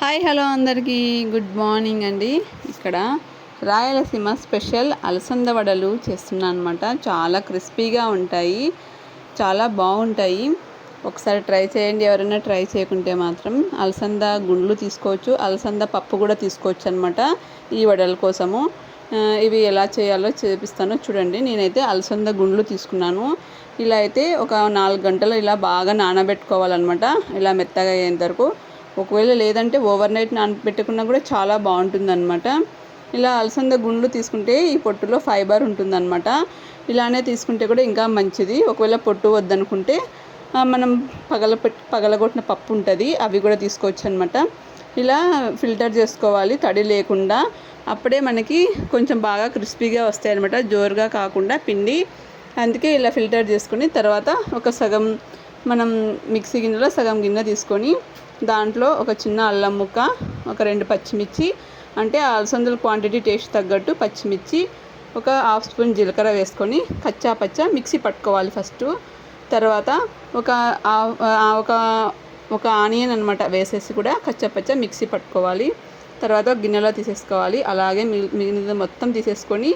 Hi hello అందరికీ. Good morning అండి. ఇక్కడ రాయలసీమ స్పెషల్ అలసంద వడలు చేస్తున్నాను అనమాట చాలా క్రిస్పీగా ఉంటాయి. చాలా బాగుంటాయి. ఒకసారి ట్రై చేయండి. ఎవరైనా ట్రై చేయకుంటే మాత్రం అలసంద గుండ్లు తీసుకోవచ్చు. అలసంద పప్పు కూడా తీసుకోవచ్చు అనమాట ఈ వడల కోసము. ఇవి ఎలా చేయాలో చేపిస్తానో. చూడండి నేనైతే అలసంద గుండ్లు తీసుకున్నాను. ఇలా అయితే ఒక నాలుగు గంటలు ఇలా బాగా నానబెట్టుకోవాలన్నమాట. ఇలా మెత్తగా అయ్యేంత వరకు. ఒకవేళ లేదంటే ఓవర్ నైట్ నానబెట్టుకున్నా కూడా చాలా బాగుంటుందన్నమాట. ఇలా అలసంద గుండ్లు తీసుకుంటే ఈ పొట్టులో ఫైబర్ ఉంటుందన్నమాట. ఇలానే తీసుకుంటే కూడా ఇంకా మంచిది. ఒకవేళ పొట్టు వద్దనుకుంటే మనం పగల పగలగొట్టిన పప్పు ఉంటుంది అవి కూడా తీసుకోవచ్చు అనమాట ఇలా ఫిల్టర్ చేసుకోవాలి తడి లేకుండా. అప్పుడే మనకి కొంచెం బాగా క్రిస్పీగా వస్తాయి అనమాట జోరుగా కాకుండా పిండి. అందుకే ఇలా ఫిల్టర్ చేసుకుని తర్వాత ఒక సగం మనం మిక్సీ గిన్నెలో సగం గిన్నె తీసుకొని దాంట్లో ఒక చిన్న అల్లం ముక్క ఒక రెండు పచ్చిమిర్చి అంటే అలసందుల అలసందల క్వాంటిటీ టేస్ట్ తగ్గట్టు పచ్చిమిర్చి ఒక హాఫ్ స్పూన్ జీలకర్ర వేసుకొని కచ్చా పచ్చా మిక్సీ పట్టుకోవాలి ఫస్ట్ తర్వాత ఒక ఒక ఒక ఆనియన్ అనమాట వేసేసి కూడా కచ్చపచ్చ మిక్సీ పట్టుకోవాలి. తర్వాత గిన్నెలో తీసేసుకోవాలి. అలాగే మిగిలిన మొత్తం తీసేసుకొని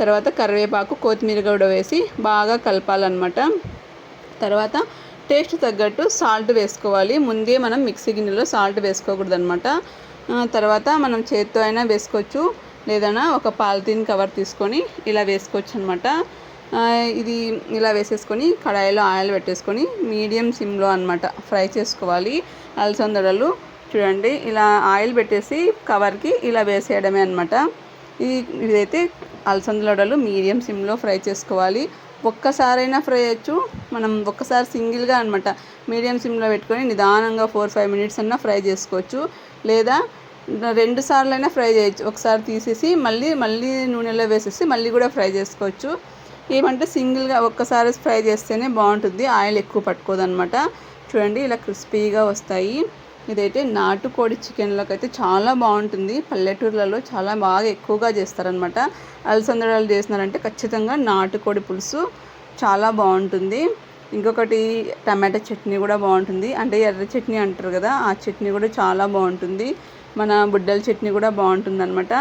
తర్వాత కరివేపాకు కొత్తిమీర కూడా వేసి బాగా కలపాలన్నమాట. తర్వాత టేస్ట్ తగ్గట్టు సాల్ట్ వేసుకోవాలి. ముందే మనం మిక్సీ గిన్నెలో సాల్ట్ వేసుకోకూడదు అనమాట తర్వాత మనం చేత్తో అయినా వేసుకోవచ్చు. లేదన్నా ఒక పాలిథిన్ కవర్ తీసుకొని ఇలా వేసుకోవచ్చు అనమాట ఇది ఇలా వేసేసుకొని కడాయిలో ఆయిల్ పెట్టేసుకొని మీడియం సిమ్లో అనమాట ఫ్రై చేసుకోవాలి. అలసందడలు చూడండి ఇలా ఆయిల్ పెట్టేసి కవర్కి ఇలా వేసేయడమే అనమాట ఇది ఇదైతే అలసందలడలు మీడియం సిమ్లో ఫ్రై చేసుకోవాలి. ఒక్కసారైనా ఫ్రై చేయొచ్చు మనం ఒక్కసారి సింగిల్గా అనమాట మీడియం సిమ్లో పెట్టుకొని నిదానంగా ఫోర్ ఫైవ్ మినిట్స్ అన్నా ఫ్రై చేసుకోవచ్చు. లేదా రెండు సార్లైనా అయినా ఫ్రై చేయొచ్చు. ఒకసారి తీసేసి మళ్ళీ మళ్ళీ నూనెలో వేసేసి మళ్ళీ కూడా ఫ్రై చేసుకోవచ్చు. ఏమంటే సింగిల్గా ఒక్కసారి ఫ్రై చేస్తేనే బాగుంటుంది. ఆయిల్ ఎక్కువ పట్టుకోదు అనమాట చూడండి ఇలా క్రిస్పీగా వస్తాయి. ఇదైతే నాటుకోడి చికెన్లోకి అయితే చాలా బాగుంటుంది. పల్లెటూర్లలో చాలా బాగా ఎక్కువగా చేస్తారనమాట అలసందడాలు చేసినారంటే ఖచ్చితంగా నాటుకోడి పులుసు చాలా బాగుంటుంది. ఇంకొకటి టమాటా చట్నీ కూడా బాగుంటుంది. అంటే ఎర్ర చట్నీ అంటారు కదా ఆ చట్నీ కూడా చాలా బాగుంటుంది. మన బుడ్డల చట్నీ కూడా బాగుంటుంది అనమాట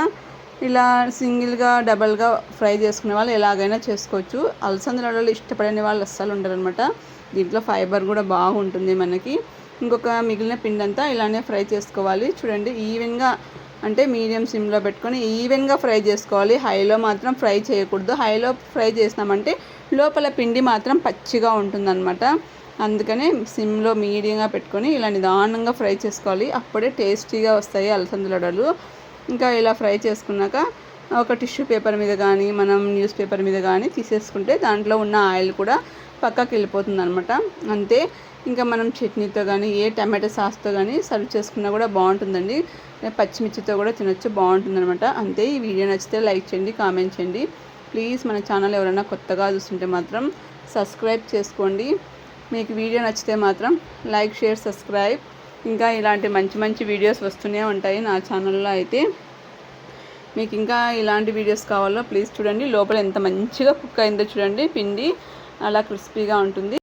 ఇలా సింగిల్గా డబల్గా ఫ్రై చేసుకునే వాళ్ళు ఎలాగైనా చేసుకోవచ్చు. అలసందలలో ఇష్టపడని వాళ్ళు అస్సలు ఉండరు అనమాట దీంట్లో ఫైబర్ కూడా బాగుంటుంది మనకి. ఇంకొక మిగిలిన పిండి అంతా ఇలానే ఫ్రై చేసుకోవాలి. చూడండి ఈవెన్గా అంటే మీడియం సిమ్లో పెట్టుకొని ఈవెన్గా ఫ్రై చేసుకోవాలి. హైలో మాత్రం ఫ్రై చేయకూడదు. హైలో ఫ్రై చేసినామంటే లోపల పిండి మాత్రం పచ్చిగా ఉంటుందన్నమాట. అందుకనే సిమ్లో మీడియంగా పెట్టుకొని ఇలా నిదానంగా ఫ్రై చేసుకోవాలి. అప్పుడే టేస్టీగా వస్తాయి అలసందలడలు. ఇంకా ఇలా ఫ్రై చేసుకున్నాక ఒక టిష్యూ పేపర్ మీద కానీ మనం న్యూస్ పేపర్ మీద కానీ తీసేసుకుంటే దాంట్లో ఉన్న ఆయిల్ కూడా పక్కకి వెళ్ళిపోతుంది అనమాట అంతే. ఇంకా మనం చట్నీతో కానీ ఏ టమాటో సాస్తో కానీ సర్వ్ చేసుకున్నా కూడా బాగుంటుందండి. పచ్చిమిర్చితో కూడా తినొచ్చు బాగుంటుంది అనమాట అంతే. ఈ వీడియో నచ్చితే లైక్ చేయండి కామెంట్ చేయండి. ప్లీజ్ మన ఛానల్ ఎవరైనా కొత్తగా చూస్తుంటే మాత్రం సబ్స్క్రైబ్ చేసుకోండి. మీకు వీడియో నచ్చితే మాత్రం లైక్ షేర్ సబ్స్క్రైబ్. ఇంకా ఇలాంటి మంచి మంచి వీడియోస్ వస్తూనే ఉంటాయి నా ఛానల్లో అయితే. మీకు ఇంకా ఇలాంటి వీడియోస్ కావాలో ప్లీజ్ చూడండి. లోపల ఎంత మంచిగా కుక్ అయిందో చూడండి. పిండి అలా క్రిస్పీగా ఉంటుంది.